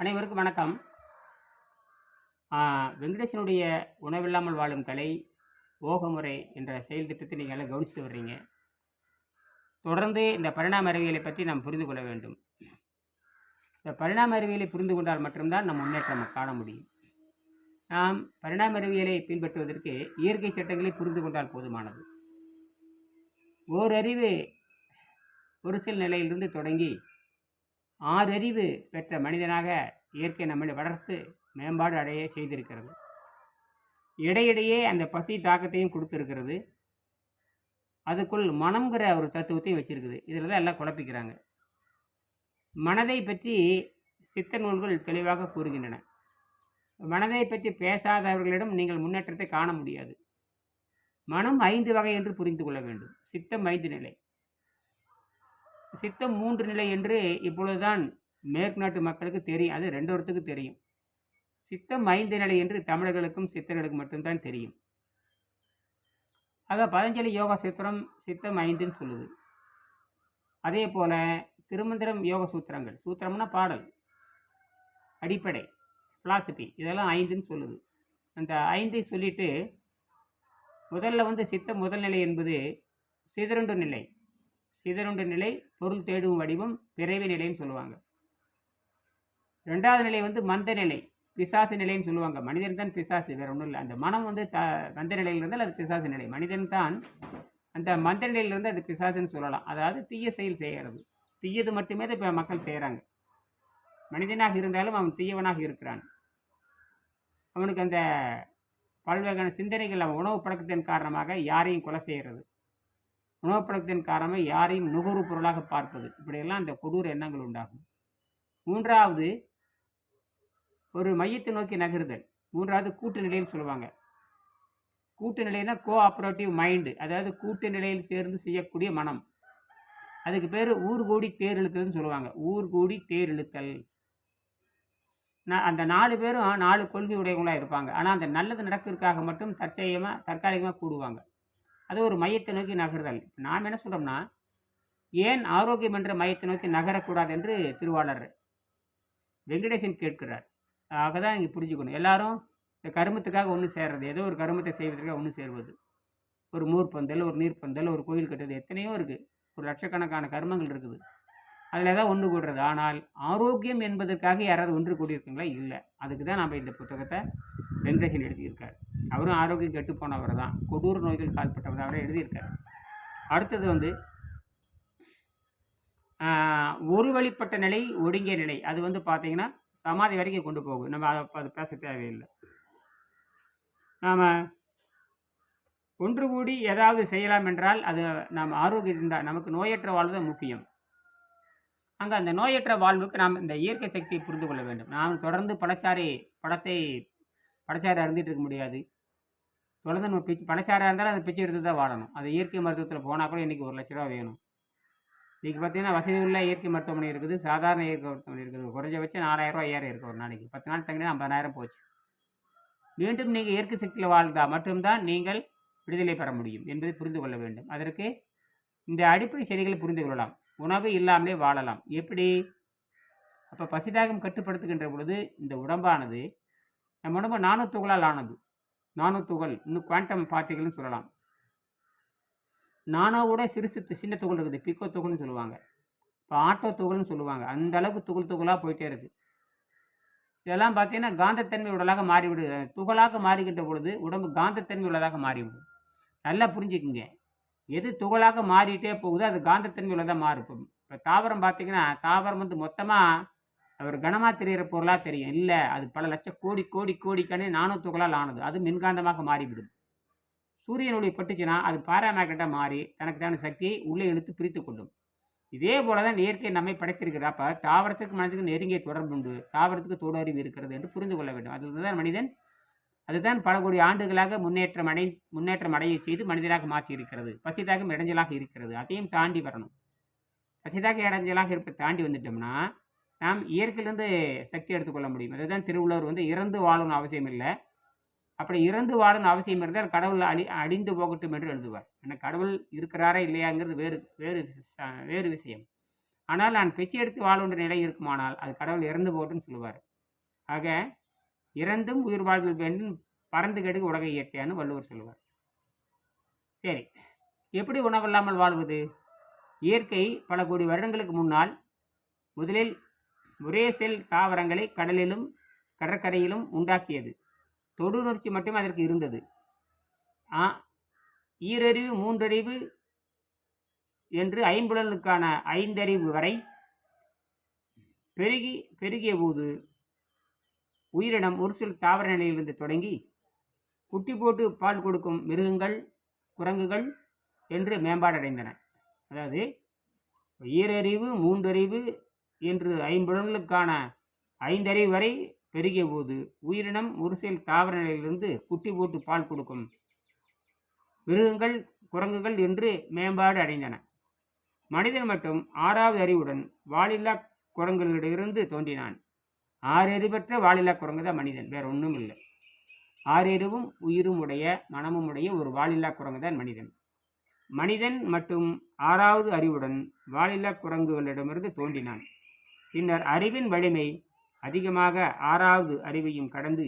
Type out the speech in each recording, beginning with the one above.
அனைவருக்கும் வணக்கம். வெங்கடேசனுடைய உணவில்லாமல் வாழும் கலை ஓகமுறை என்ற செயல் திட்டத்தை நீங்கள் எல்லாம் கவனிச்சுட்டு வர்றீங்க. தொடர்ந்து இந்த பரிணாம அறிவியலை பற்றி நாம் புரிந்து கொள்ள வேண்டும். இந்த பரிணாம அறிவியலை புரிந்து கொண்டால் மட்டும்தான் நம் முன்னேற்றம் காண முடியும். நாம் பரிணாம அறிவியலை பின்பற்றுவதற்கு இயற்கை சட்டங்களை புரிந்து கொண்டால் போதுமானது. ஓரறிவு ஒரு சில நிலையிலிருந்து தொடங்கி ஆறறிவு பெற்ற மனிதனாக இயற்கை நம்மளை வளர்த்து மேம்பாடு அடைய செய்திருக்கிறது. இடையிடையே அந்த பசி தாக்கத்தையும் கொடுத்துருக்கிறது. அதுக்குள் மனம்ங்கிற ஒரு தத்துவத்தையும் வச்சிருக்குது. இதில் தான் எல்லாம் குழப்பிக்கிறாங்க. மனதை பற்றி சித்த நூல்கள் தெளிவாக கூறுகின்றன. மனதை பற்றி பேசாதவர்களிடம் நீங்கள் முன்னேற்றத்தை காண முடியாது. மனம் ஐந்து வகை என்று புரிந்து கொள்ள வேண்டும். சித்தம் ஐந்து நிலை. சித்தம் மூன்று நிலை என்று இப்பொழுதுதான் மேற்கு நாட்டு மக்களுக்கு தெரியும். அது ரெண்டு ஒருத்துக்கு தெரியும். சித்தம் ஐந்து நிலை என்று தமிழர்களுக்கும் சித்தர்களுக்கும் மட்டும்தான் தெரியும். ஆக பதஞ்சலி யோகா சூத்திரம் சித்தம் ஐந்துன்னு சொல்லுது. அதே போல திருமந்திரம் யோக சூத்திரங்கள் சூத்திரம்னா பாடல் அடிப்படை philosophy இதெல்லாம் ஐந்துன்னு சொல்லுது. அந்த ஐந்தை சொல்லிட்டு முதல்ல வந்து சித்த முதல் நிலை என்பது சிதறண்டு நிலை சிதறுண்ட நிலை பொருள் தேடும் வடிவம் பிறவி நிலைன்னு சொல்லுவாங்க. ரெண்டாவது நிலை வந்து மந்த நிலை பிசாசு நிலைன்னு சொல்லுவாங்க. மனிதன் தான் பிசாசு வேற ஒன்றும் இல்லை. அந்த மனம் வந்து த மந்த நிலையில் இருந்தால் அது பிசாசு நிலை. மனிதன் தான் அந்த மந்த நிலையிலிருந்து அது பிசாசுன்னு சொல்லலாம். அதாவது தீய செயல் செய்கிறது தீயது மட்டுமே தான் இப்போ மக்கள் செய்கிறாங்க மனிதனாக இருந்தாலும் அவன் தீயவனாக இருக்கிறான். அவனுக்கு அந்த பல்வகையான சிந்தனைகள் அவன் உணவு பழக்கத்தின் காரணமாக யாரையும் கொலை செய்கிறது உணவு பழக்கத்தின் காரணமாக யாரையும் நுகர்வு பொருளாக பார்ப்பது. இப்படியெல்லாம் அந்த கொடூர எண்ணங்கள் உண்டாகும். மூன்றாவது ஒரு மையத்தை நோக்கி நகருதல். மூன்றாவது கூட்டு நிலைன்னு சொல்லுவாங்க. கூட்டு நிலைனா கோஆப்ரேட்டிவ் மைண்டு அதாவது கூட்டு நிலையில் சேர்ந்து செய்யக்கூடிய மனம். அதுக்கு பேர் ஊர் கூடி தேர் இழுத்தல்னு சொல்லுவாங்க. ஊர் கூடி தேர் இழுத்தல் நான் அந்த நாலு பேரும் நாலு கொள்கை உடையவங்களாக இருப்பாங்க. ஆனால் அந்த நல்லது நடக்கிறதுக்காக மட்டும் தற்செயமாக தற்காலிகமாக கூடுவாங்க. அது ஒரு மையத்தை நோக்கி நகர்தல். நாம் என்ன சொல்கிறோம்னா ஏன் ஆரோக்கியம் என்ற மையத்தை நோக்கி நகரக்கூடாது என்று திருவாளர் வெங்கடேசன் கேட்கிறார். ஆக தான் இங்கே புரிஞ்சுக்கணும். எல்லாரும் இந்த கருமத்துக்காக ஒன்று சேர்றது ஏதோ ஒரு கருமத்தை செய்வதற்காக ஒன்று சேர்வது. ஒரு மூர்பந்தல் ஒரு நீர்ப்பந்தல் ஒரு கோயில் கட்டுறது எத்தனையோ இருக்குது ஒரு லட்சக்கணக்கான கர்மங்கள் இருக்குது. அதில் ஏதாவது ஒன்று கூடுறது. ஆனால் ஆரோக்கியம் என்பதற்காக யாராவது ஒன்று கூடியிருக்குங்களா? இல்லை. அதுக்கு தான் நம்ம இந்த புத்தகத்தை வெங்கடேசன் எழுதியிருக்கார். அவரும் ஆரோக்கியம் கெட்டு போனவர் தான். கொடூர நோய்கள் கால்பட்டவர் அவரை எழுதியிருக்கார். அடுத்தது வந்து ஒரு வழிப்பட்ட நிலை ஒடுங்கிய நிலை. அது வந்து பார்த்தீங்கன்னா சமாதி வரைக்கும் கொண்டு போகும். நம்ம அதை அது பேச தேவையில்லை. நாம் ஒன்று கூடி ஏதாவது செய்யலாம் என்றால் அது நாம் ஆரோக்கியம் இருந்தால் நமக்கு நோயற்ற வாழ்வு தான் முக்கியம். அங்கே அந்த நோயற்ற வாழ்வுக்கு நாம் இந்த இயற்கை சக்தியை புரிந்து கொள்ள வேண்டும். நாம் தொடர்ந்து படச்சாரி படத்தை பழச்சாறு அருந்திட்டு இருக்க முடியாது. தொடர்ந்து நம்ம பிச்சு பழச்சாறாக இருந்தாலும் அதை பிச்சு எடுத்து தான் வாழணும். அது இயற்கை மருத்துவத்தில் போனால் கூட இன்றைக்கி ஒரு லட்ச ரூபா வேணும். இன்றைக்கி பார்த்தீங்கன்னா வசதி உள்ள இயற்கை மருத்துவமனை இருக்குது. சாதாரண இயற்கை மருத்துவமனை இருக்குது. குறைஞ்சபட்சம் நாலாயிரம் ரூபா ஏற இருக்குது ஒரு நாளைக்கு. பத்து நாள் தங்கினா ஐம்பதாயிரம் போச்சு. மீண்டும் நீங்கள் இயற்கை சக்தியில் வாழ்ந்தால் மட்டும்தான் நீங்கள் விடுதலை பெற முடியும் என்பதை புரிந்து கொள்ள வேண்டும். அதற்கு இந்த அடிப்படை செய்திகளை புரிந்து கொள்ளலாம். உணவு இல்லாமலே வாழலாம். எப்படி? அப்போ பசிதாகம் கட்டுப்படுத்துகின்ற பொழுது இந்த உடம்பானது நம்ம உடம்பு நானோ துகளால் ஆனது. நானோ துகள் இன்னும் குவாண்டம் பார்ட்டிகள்னு சொல்லலாம். நானோவோட சிறுசு சின்ன துகள் இருக்குது பிக்கோ துகள்னு சொல்லுவாங்க. இப்போ ஆட்டோ துகள்னு சொல்லுவாங்க. அந்த அளவுக்கு துகள் துகளாக போயிட்டே இருக்குது இதெல்லாம் பார்த்தீங்கன்னா காந்தத்தன்மை உடலாக மாறிவிடுது துகளாக மாறுகின்ற பொழுது உடம்பு காந்தத்தன்மை உள்ளதாக மாறிவிடும். நல்லா புரிஞ்சுக்குங்க. எது துகளாக மாறிட்டே போகுதோ அது காந்தத்தன்மை உள்ளதாக மாறும். இப்போ தாவரம் பார்த்தீங்கன்னா தாவரம் வந்து மொத்தமாக ஒரு கனமாக தெரிகிற பொருளாக தெரியும். இல்லை அது பல லட்சம் கோடி கோடி கோடிக்கணே நானோ துகளால் ஆனது. அது மின்காந்தமாக மாறிவிடும். சூரியன் ஒளி பட்டுச்சுன்னா அது பாராமேக்னட்டாக மாறி தனக்கு தான சக்தியை உள்ளே இழுத்து பிரித்து கொள்ளும். இதே போல தான் இயற்கை நம்மை படைத்திருக்கிறது. அப்போ தாவரத்துக்கு மனதுக்கு நெருங்கிய தொடர்பு உண்டு. தாவரத்துக்கு தோடு அறிவு இருக்கிறது என்று புரிந்து கொள்ள வேண்டும். அதுதான் மனிதன் அதுதான் பல கோடி ஆண்டுகளாக முன்னேற்றம் அடை முன்னேற்றம் அடைய செய்து மனிதனாக மாற்றி இருக்கிறது பசிதாகம் இடைஞ்சலாக இருக்கிறது. அதையும் தாண்டி வரணும். பசிதாக இடைஞ்சலாக இருப்ப தாண்டி வந்துட்டோம்னா நாம் இயற்கையிலேருந்து சக்தி எடுத்துக்கொள்ள முடியும். அதுதான் திருவள்ளுவர் வந்து இறந்து வாழணும் அவசியம் இல்லை. அப்படி இறந்து வாழணும் அவசியம் இருந்தால் கடவுள் அழி அழிந்து போகட்டும் என்று எழுதுவார். ஆனால் கடவுள் இருக்கிறாரா இல்லையாங்கிறது வேறு வேறு வேறு விஷயம். ஆனால் நான் பிச்சை எடுத்து வாழ்கின்ற நிலை இருக்குமானால் அது கடவுள் இறந்து போட்டுன்னு சொல்லுவார். ஆக இறந்தும் உயிர் வாழ்தல் வேண்டும் பறந்து கெடுக்க உலக இயற்கையான்னு வள்ளுவர் சொல்லுவார். சரி எப்படி உணவில்லாமல் வாழ்வது? இயற்கை பல கோடி வருடங்களுக்கு முன்னால் முதலில் ஒரே செல் தாவரங்களை கடலிலும் கடற்கரையிலும் உண்டாக்கியது. தொடுநுணர்ச்சி மட்டுமே அதற்கு இருந்தது. ஆ ஈரறிவு மூன்றறிவு என்று ஐம்புலனுக்கான ஐந்தறிவு வரை பெருகி பெருகிய போது உயிரினம் ஒரு சில தாவர நிலையிலிருந்து தொடங்கி குட்டி போட்டு பால் கொடுக்கும் மிருகங்கள் குரங்குகள் என்று மேம்பாடடைந்தன. அதாவது ஈரறிவு மூன்றறிவு என்று ஐம்புலன்களுக்கான ஐந்தறிவு வரை பெருகிய போது உயிரினம் ஒரு சில தாவர நிலையிலிருந்து குட்டி போட்டு பால் கொடுக்கும் மிருகங்கள் குரங்குகள் என்று மேம்பாடு அடைந்தன. மனிதன் மட்டும் ஆறாவது அறிவுடன் வாலில்லா குரங்குகளிடமிருந்து தோன்றினான். ஆறு அறிவற்ற வாலில்லா குரங்கு தான் மனிதன் வேற ஒன்றும் இல்லை. ஆறறிவும் உயிரும் உடைய மனமும் உடைய ஒரு வாலில்லா குரங்கு தான் மனிதன். மனிதன் மற்றும் ஆறாவது அறிவுடன் வாலில்லா குரங்குகளிடமிருந்து தோன்றினான். பின்னர் அறிவின் வலிமை அதிகமாக ஆறாவது அறிவையும் கடந்து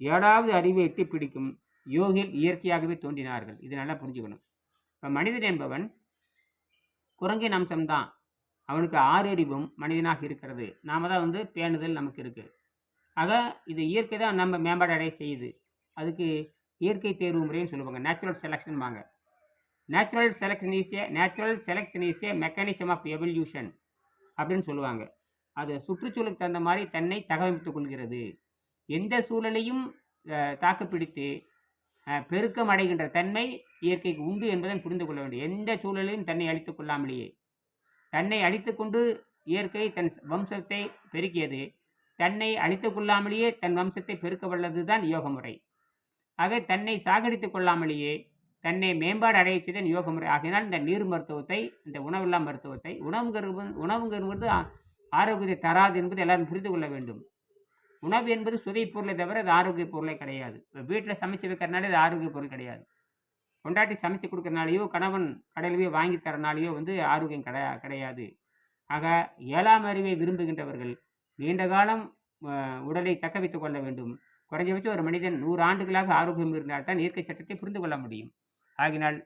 ஏழாவது அறிவை எட்டி பிடிக்கும் யோகில் இயற்கையாகவே தோன்றினார்கள். இது நல்லா புரிஞ்சுக்கணும். இப்போ மனிதன் என்பவன் குரங்கின் அம்சம்தான். அவனுக்கு ஆறு அறிவும் மனிதனாக இருக்கிறது. நாம தான் வந்து பேணுதல் நமக்கு இருக்குது ஆக இது இயற்கை தான் நம்ம மேம்பாடு அடைய செய்யுது. அதுக்கு இயற்கை தேர்வு முறைன்னு சொல்லுவாங்க. நேச்சுரல் செலெக்ஷன் வாங்க. Natural selection is a natural selection is a mechanism of evolution அப்படின்னு சொல்லுவாங்க. அது சுற்றுச்சூழலுக்கு தகுந்த மாதிரி தன்னை தகவமைத்துக் கொள்கிறது. எந்த சூழலையும் தாக்குப்பிடித்து பெருக்கம் அடைகின்ற தன்மை இயற்கைக்கு உண்டு என்பதை புரிந்து கொள்ள வேண்டும். எந்த சூழலையும் தன்னை அழித்துக் கொள்ளாமலேயே. தன்னை அழித்துக்கொண்டு இயற்கை தன் வம்சத்தை பெருக்கியது. தன்னை அழித்துக் கொள்ளாமலேயே தன் வம்சத்தை பெருக்க வல்லது தான் யோக முறை ஆக தன்னை சாகடித்துக் கொள்ளாமலேயே தன்னை மேம்பாடு அடைய செய்தன் யோக முறை ஆகினால் இந்த நீர் மருத்துவத்தை இந்த உணவில்லா மருத்துவத்தை உணவுங்கிறது உணவுங்கிறது ஆரோக்கியத்தை தராது என்பது எல்லாரும் புரிந்து கொள்ள வேண்டும். உணவு என்பது சுதை பொருளை தவிர அது ஆரோக்கிய பொருளே கிடையாது. இப்போ வீட்டில் சமைச்சு வைக்கிறனாலே அது ஆரோக்கிய பொருள் கிடையாது. கொண்டாட்டி சமைச்சு கொடுக்கறனாலேயோ கணவன் கடையில் போய் வாங்கி தரனாலேயோ வந்து ஆரோக்கியம் கிடையா கிடையாது. ஆக ஏழாம் அறிவை விரும்புகின்றவர்கள் நீண்ட காலம் உடலை தக்க வைத்துக் கொள்ள வேண்டும். குறைஞ்சபட்சம் ஒரு மனிதன் நூறு ஆண்டுகளாக ஆரோக்கியம் இருந்தால் தான் இயற்கை சட்டத்தை புரிந்து கொள்ள முடியும். ஆகினால்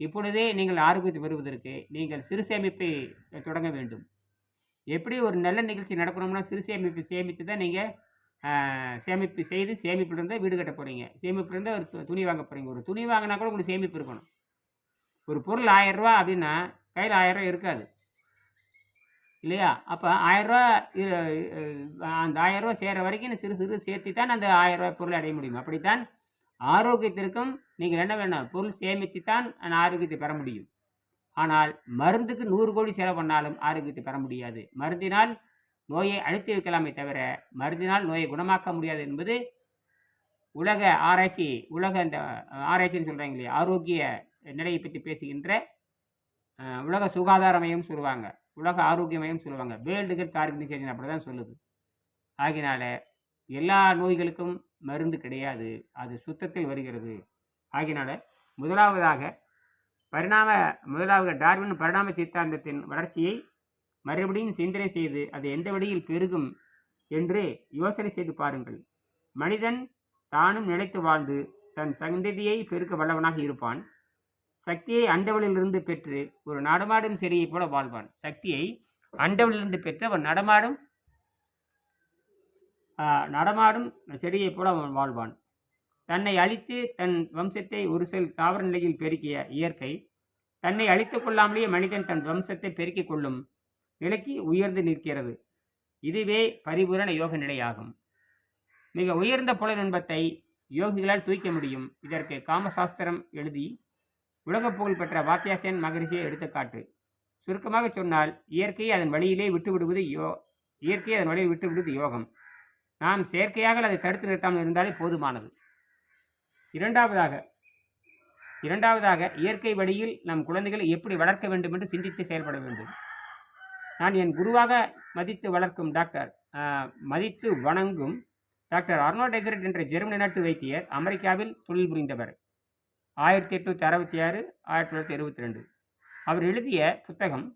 இப்பொழுதே நீங்கள் ஆரோக்கியத்தை பெறுவதற்கு நீங்கள் சிறு சேமிப்பை தொடங்க வேண்டும். எப்படி ஒரு நல்ல நிகழ்ச்சி நடக்கணும்னா சிறு சேமிப்பு சேமித்து தான் நீங்கள் சேமிப்பு செய்து சேமிப்புலேருந்து வீடு கட்ட போகிறீங்க சேமிப்புலேருந்து ஒரு துணி வாங்க போகிறீங்க ஒரு துணி வாங்கினா கூட உங்களுக்கு சேமிப்பு இருக்கணும். ஒரு பொருள் ஆயிரரூவா அப்படின்னா கையில் ஆயிரரூவா இருக்காது. இல்லையா? அப்போ ஆயிரரூவா அந்த ஆயிரரூவா ரூபா சேர வரைக்கும் சிறு சிறு சேர்த்து தான் அந்த ஆயிரரூவா பொருளை அடைய முடியும். அப்படித்தான் ஆரோக்கியத்திற்கும் நீங்கள் என்ன வேணும் பொருள் சேமித்து தான் அந்த ஆரோக்கியத்தை பெற முடியும். ஆனால் மருந்துக்கு நூறு கோடி செலவு பண்ணாலும் ஆரோக்கியத்தை பெற முடியாது. மருந்தினால் நோயை அழித்து வைக்கலாமே தவிர மருந்தினால் நோயை குணமாக்க முடியாது என்பது உலக ஆராய்ச்சி உலக இந்த ஆராய்ச்சின்னு சொல்கிறாங்க இல்லையா? ஆரோக்கிய நிலையை பற்றி பேசுகின்ற உலக சுகாதார மையம் சொல்லுவாங்க. உலக ஆரோக்கிய மையம் சொல்லுவாங்க. வேர்ல்டு ஹெல்த் ஆர்கனைசேஷன் அப்படி தான் சொல்லுது. ஆகினால எல்லா நோய்களுக்கும் மருந்து கிடையாது. அது சுத்தத்தில் வருகிறது. ஆகினால முதலாவதாக பரிணாம முதலாவது டார்வின் பரிணாம சித்தாந்தத்தின் வளர்ச்சியை மறுபடியும் சிந்தனை செய்து அது எந்த வழியில் பெருகும் என்று யோசனை செய்து பாருங்கள். மனிதன் தானும் நிலைத்து வாழ்ந்து தன் சந்ததியை பெருக்க வல்லவனாக இருப்பான். சக்தியை அண்டவளிலிருந்து பெற்று ஒரு நடமாடும் செடியைப் போல வாழ்வான். சக்தியை அண்டவளிலிருந்து பெற்று அவன் நடமாடும் நடமாடும் செடியைப் போல அவன் வாழ்வான். தன்னை அழித்து தன் வம்சத்தை ஒரு சில தாவர நிலையில் பெருக்கிய இயற்கை தன்னை அழித்துக் கொள்ளாமலேயே மனிதன் தன் வம்சத்தை பெருக்கிக் கொள்ளும் நிலைக்கு உயர்ந்து நிற்கிறது. இதுவே பரிபூரண யோக நிலையாகும். மிக உயர்ந்த புல இன்பத்தை யோகிகளால் தூய்க்க முடியும். இதற்கு காமசாஸ்திரம் எழுதி உலகப் புகழ் பெற்ற வாத்தியாசன் மகரிஷியை எடுத்துக்காட்டு. சுருக்கமாக சொன்னால் இயற்கையை அதன் வழியிலே விட்டுவிடுவது யோ இயற்கையை அதன் வழியில் விட்டு விடுவது யோகம். நாம் செயற்கையாக அதை தடுத்து நிறுத்தாமல் இருந்தாலே போதுமானது. இரண்டாவதாக இரண்டாவதாக இயற்கை வழியில் நம் குழந்தைகளை எப்படி வளர்க்க வேண்டும் என்று சிந்தித்து செயல்பட வேண்டும். நான் என் குருவாக மதித்து வளர்க்கும் டாக்டர் மதித்து வணங்கும் டாக்டர் அர்னால்ட் எகரெட் என்ற ஜெர்மனி நாட்டு வைத்தியர் அமெரிக்காவில் தொழில் புரிந்தவர். ஆயிரத்தி எட்நூற்றி அறுபத்தி ஆறு ஆயிரத்தி தொள்ளாயிரத்தி எழுபத்தி ரெண்டு. அவர் எழுதிய புத்தகம்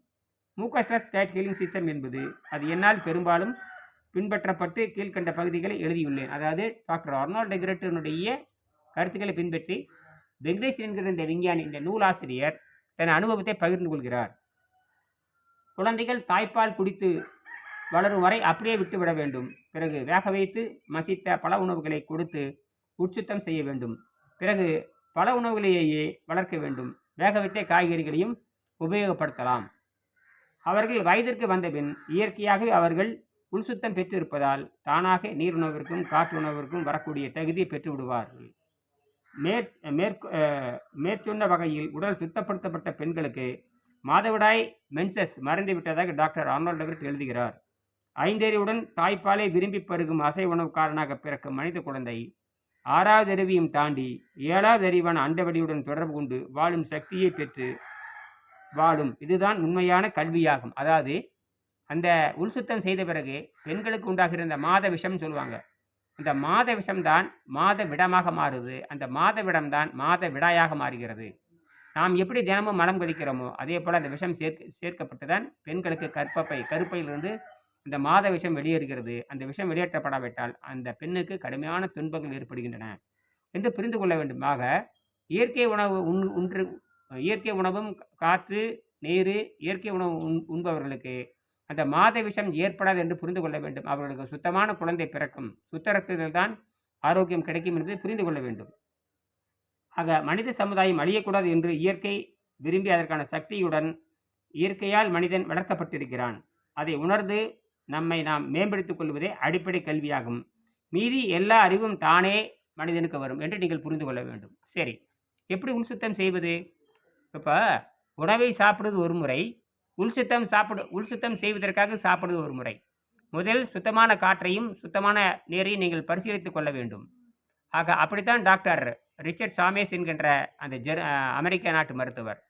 மூக்கஸ்லஸ் ஸ்டேட் ஹீலிங் சிஸ்டம் என்பது அது என்னால் பெரும்பாலும் பின்பற்றப்பட்டு கீழ்க்கண்ட பகுதிகளை எழுதியுள்ளேன். அதாவது டாக்டர் அர்னால்ட் டெக்ரட்டினுடைய கருத்துக்களை பின்பற்றி வெங்கடேஷ் என்கிற இந்த விஞ்ஞானி இந்த நூலாசிரியர் தன் அனுபவத்தை பகிர்ந்து கொள்கிறார். குழந்தைகள் தாய்ப்பால் குடித்து வளரும் வரை அப்படியே விட்டுவிட வேண்டும். பிறகு வேக வைத்து மசித்த பல உணவுகளை கொடுத்து உட்சுத்தம் செய்ய வேண்டும். பிறகு பல உணவுகளையே வளர்க்க வேண்டும். வேக வைத்த காய்கறிகளையும் உபயோகப்படுத்தலாம். அவர்கள் வயதிற்கு வந்தபின் இயற்கையாகவே அவர்கள் உள்சுத்தம் பெற்றிருப்பதால் தானாக நீர் உணவிற்கும் காற்று உணவிற்கும் வரக்கூடிய தகுதியை பெற்று விடுவார்கள் மேற் மேற்கு மேற்சொன்ன வகையில் உடல் சுத்தப்படுத்தப்பட்ட பெண்களுக்கு மாதவிடாய் மென்சஸ் மறந்து விட்டதாக டாக்டர் ஆர்னால்ட் அவர்கள் எழுதுகிறார். ஐந்தறிவுடன் தாய்ப்பாலை விரும்பி பருகும் அசை உணவுக்காரனாக பிறக்கும் மனித குழந்தை ஆறாவது அருவியும் தாண்டி ஏழாவது அறிவான அண்டவடியுடன் தொடர்பு கொண்டு வாழும் சக்தியை பெற்று வாழும். இதுதான் உண்மையான கல்வியாகும். அதாவது அந்த உள்சுத்தம் செய்த பிறகு பெண்களுக்கு உண்டாகிற அந்த மாத விஷம்னு சொல்லுவாங்க. இந்த மாத விஷம்தான் மாத விடமாக மாறுது. அந்த மாத விடம்தான் மாத விடாயாக மாறுகிறது. நாம் எப்படி தினமும் மலம் கொதிக்கிறோமோ அதே போல் அந்த விஷம் சேர்க்க சேர்க்கப்பட்டு தான் பெண்களுக்கு கற்பப்பை கருப்பையிலிருந்து இந்த மாத விஷம் வெளியேறுகிறது. அந்த விஷம் வெளியேற்றப்படாவிட்டால் அந்த பெண்ணுக்கு கடுமையான துன்பங்கள் ஏற்படுகின்றன. என்று புரிந்து கொள்ள வேண்டுமாக இயற்கை உணவு உண் உன்று இயற்கை உணவும் காற்று நீர் இயற்கை உணவு உண் உண்பவர்களுக்கு அந்த மாத விஷம் ஏற்படாது என்று புரிந்து கொள்ள வேண்டும். அவர்களுக்கு சுத்தமான குழந்தை பிறக்கும். சுத்த ரத்தத்தில் தான் ஆரோக்கியம் கிடைக்கும் என்பதை புரிந்து கொள்ள வேண்டும். ஆக மனித சமுதாயம் அழியக்கூடாது என்று இயற்கை விரும்பி அதற்கான சக்தியுடன் இயற்கையால் மனிதன் வளர்க்கப்பட்டிருக்கிறான். அதை உணர்ந்து நம்மை நாம் மேம்படுத்திக் கொள்வதே அடிப்படை கல்வியாகும். மீறி எல்லா அறிவும் தானே மனிதனுக்கு வரும் என்று நீங்கள் புரிந்து கொள்ள வேண்டும். சரி எப்படி உள் சுத்தம் செய்வது? இப்போ உணவை சாப்பிடுவது ஒரு முறை உள் சுத்தம் சாப்பிடு உள் சுத்தம் செய்வதற்காக சாப்பிடுவது ஒரு முறை. முதல் சுத்தமான காற்றையும் சுத்தமான நீரையும் நீங்கள் பரிசீலித்துக் கொள்ள வேண்டும். ஆக அப்படித்தான் டாக்டர் ரிச்சர்ட் சாமேஸ் என்கின்ற அந்த ஜெர் அமெரிக்க நாட்டு மருத்துவர்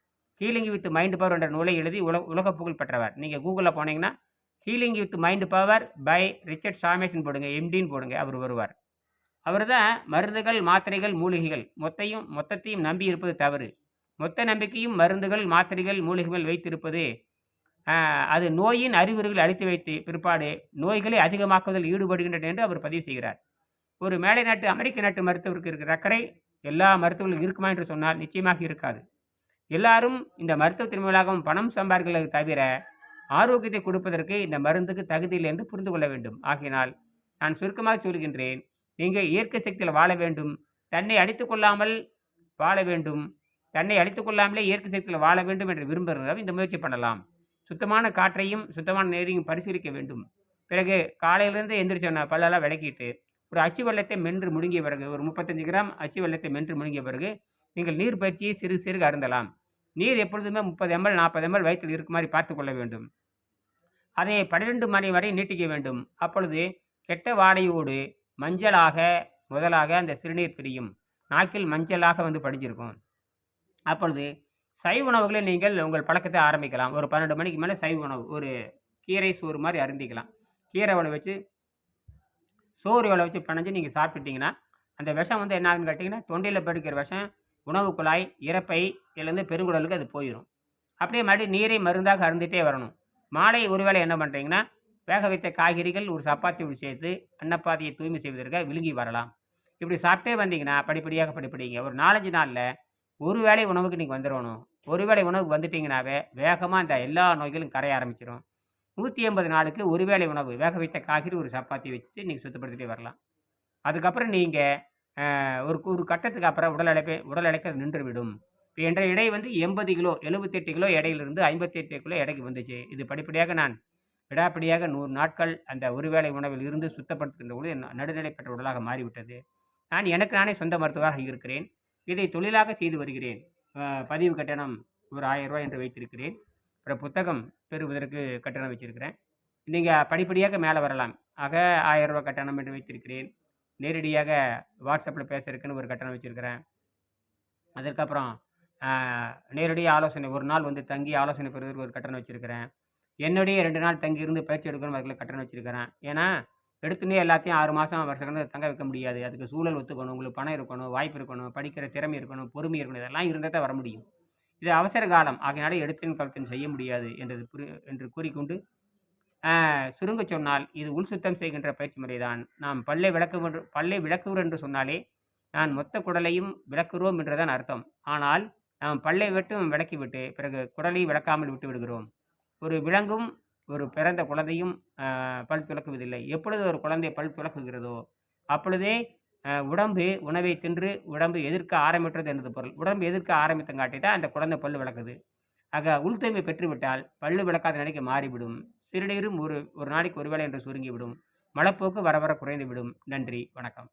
ஹீலிங் வித் மைண்ட் பவர் என்ற நூலை எழுதி உலக உலக புகழ் பெற்றவர். நீங்கள் கூகுளில் போனீங்கன்னா healing with mind power by Richard சாமேஸ்ன்னு போடுங்க எம்டின்னு போடுங்க அவர் வருவார். அவர் தான் மருந்துகள் மாத்திரைகள் மூலிகைகள் மொத்தையும் மொத்தத்தையும் நம்பி இருப்பது தவறு. மொத்த நம்பிக்கையும் மருந்துகள் மாத்திரைகள் மூலிகைகள் வைத்திருப்பது அது நோயின் அறிகுறிகளை அழித்து வைத்து பிற்பாடு நோய்களை அதிகமாக்குவதில் ஈடுபடுகின்றன என்று அவர் பதிவு செய்கிறார். ஒரு மேலை நாட்டு அமெரிக்க நாட்டு மருத்துவருக்கு இருக்கிற அக்கறை எல்லா மருத்துவர்களும் இருக்குமா என்று சொன்னால் நிச்சயமாக இருக்காது. எல்லாரும் இந்த மருத்துவத்தின் மூலமாகவும் பணம் சம்பாதிக்கிறது தவிர ஆரோக்கியத்தை கொடுப்பதற்கு இந்த மருந்துக்கு தகுதியில்லை என்று புரிந்து கொள்ள வேண்டும். ஆகையினால் நான் சுருக்கமாக சொல்கின்றேன் நீங்கள் இயற்கை சக்தியில் வாழ வேண்டும் தன்னை அடித்து கொள்ளாமல் வாழ வேண்டும் தன்னை அடித்துக் கொள்ளாமலே இயற்கை சக்தியில் வாழ வேண்டும் என்று விரும்புகிறவர்கள் இந்த முயற்சி பண்ணலாம். சுத்தமான காற்றையும் சுத்தமான நீரையும் பரிசீலிக்க வேண்டும். பிறகு காலையிலிருந்து எந்திரிச்சோன்னா பல்லெல்லாம் விளக்கிட்டு ஒரு அச்சு வெள்ளத்தை மென்று முழுங்கிய பிறகு ஒரு முப்பத்தஞ்சு கிராம் அச்சு வெள்ளத்தை மென்று முழுங்கிய பிறகு நீங்கள் நீர் பயிற்சியை சிறு சிறுக அருந்தலாம். நீர் எப்பொழுதுமே முப்பது எம்எல் நாற்பது எம்எல் வயிற்றில் இருக்குமாறு பார்த்து கொள்ள வேண்டும். அதை பன்னிரெண்டு மணி வரை நீட்டிக்க வேண்டும். அப்பொழுது கெட்ட வாடையோடு மஞ்சளாக முதலாக அந்த சிறுநீர் பிரியும். நாக்கில் மஞ்சளாக வந்து படிஞ்சிருக்கும். அப்பொழுது சைவ உணவுகளை நீங்கள் உங்கள் பழக்கத்தை ஆரம்பிக்கலாம். ஒரு பன்னெண்டு மணிக்கு மேலே சைவ உணவு ஒரு கீரை சோறு மாதிரி அருந்திக்கலாம். கீரை வலை வச்சு சோறு வலை வச்சு பிணைஞ்சு நீங்கள் சாப்பிட்டுட்டிங்கன்னா அந்த விஷம் வந்து என்ன ஆகுதுன்னு கேட்டிங்கன்னா தொண்டையில் படுக்கிற விஷம் உணவு குழாய் இறப்பை இதுலேருந்து பெருங்குடலுக்கு அது போயிடும் அப்படியே மறுபடியும் நீரை மருந்தாக அருந்திட்டே வரணும். மாலை ஒருவேளை என்ன பண்ணுறீங்கன்னா வேக வைத்த காய்கறிகள் ஒரு சப்பாத்தி சேர்த்து அன்னப்பாதையை தூய்மை செய்வதற்காக விழுங்கி வரலாம். இப்படி சாப்பிட்டே வந்தீங்கன்னா படிப்படியாக படிப்படிங்க. ஒரு நாலஞ்சு நாளில் ஒரு வேளை உணவுக்கு நீங்கள் வந்துடணும். ஒரு வேளை உணவுக்கு வந்துட்டீங்கன்னாவே வேகமாக இந்த எல்லா நோய்களும் கரைய ஆரம்பிச்சிடும் நூற்றி எண்பது நாளுக்கு ஒருவேளை உணவு வேக வைத்த காய்கறி ஒரு சப்பாத்தி வச்சுட்டு நீங்கள் சுத்தப்படுத்திட்டே வரலாம். அதுக்கப்புறம் நீங்கள் ஒரு ஒரு கட்டத்துக்கு அப்புறம் உடல் எடை உடல் எடைக்கு நின்றுவிடும். இப்போ என்ற எடை வந்து எண்பது கிலோ எழுபத்தெட்டு கிலோ எடையிலிருந்து ஐம்பத்தெட்டு கிலோ எடைக்கு வந்துச்சு. இது படிப்படியாக நான் விடாப்படியாக நூறு நாட்கள் அந்த ஒருவேளை உணவில் இருந்து சுத்தப்படுத்துகின்ற பொழுது என் நடுநிலை பெற்ற உடலாக மாறிவிட்டது. நான் எனக்கு நானே சொந்த மருத்துவராக இருக்கிறேன். இதை தொழிலாக செய்து வருகிறேன். பதிவு கட்டணம் ஒரு ஆயிரம் ரூபாய் என்று வைத்திருக்கிறேன். அப்புறம் புத்தகம் பெறுவதற்கு கட்டணம் வச்சிருக்கிறேன். நீங்கள் படிப்படியாக மேலே வரலாம். ஆக ஆயிரம் கட்டணம் என்று வைத்திருக்கிறேன். நேரடியாக வாட்ஸ்அப்பில் பேசுறதுக்குன்னு ஒரு கட்டணம் வச்சுருக்கிறேன். அதற்கப்புறம் நேரடி ஆலோசனை ஒரு நாள் வந்து தங்கி ஆலோசனை பெறுவதற்கு ஒரு கட்டணம் வச்சுருக்கிறேன். என்னுடைய ரெண்டு நாள் தங்கி இருந்து பயிற்சி எடுக்கணும் அதுக்குள்ள கட்டணம் வச்சுருக்கிறேன். ஏன்னா எடுத்துனே எல்லாத்தையும் ஆறு மாதம் வருஷம் தங்க வைக்க முடியாது. அதுக்கு சூழல் ஒத்துக்கணும் உங்களுக்கு பணம் இருக்கணும் வாய்ப்பு இருக்கணும் படிக்கிற திறமை இருக்கணும் பொறுமை இருக்கணும் இதெல்லாம் இருந்தால் தான் வர முடியும். இது அவசர காலம். ஆகையினால எடுத்தின் கழுத்தன் செய்ய முடியாது என்றது புரி என்று கூறிக்கொண்டு சுருங்க சொன்னால் இது உள் சுத்தம் செய்கின்ற பயிற்சி முறைதான். நாம் பல்லை விளக்கு பல்லை விளக்குவர் என்று சொன்னாலே நான் மொத்த குடலையும் விளக்குகிறோம் என்றுதான் அர்த்தம். ஆனால் நாம் பல்லை விட்டும் விளக்கிவிட்டு பிறகு குடலை விளக்காமல் விட்டு விடுகிறோம். ஒரு விலங்கும் ஒரு பிறந்த குழந்தையும் பல் துலக்குவதில்லை. எப்பொழுது ஒரு குழந்தை பல் துலக்குகிறதோ அப்பொழுதே உடம்பு உணவை தின்று உடம்பு எதிர்க்க ஆரம்பித்தது என்பது பொருள். உடம்பு எதிர்க்க ஆரம்பித்தங்காட்டி தான் அந்த குழந்தை பல் விளக்குது. ஆக உள்தூய்மை பெற்றுவிட்டால் பல்லு விளக்காத நிலைக்கு மாறிவிடும். சிறுநீரும் ஒரு ஒரு நாளைக்கு ஒருவேளை என்று சுருங்கிவிடும். மலப்போக்கு வர வர குறைந்துவிடும். நன்றி. வணக்கம்.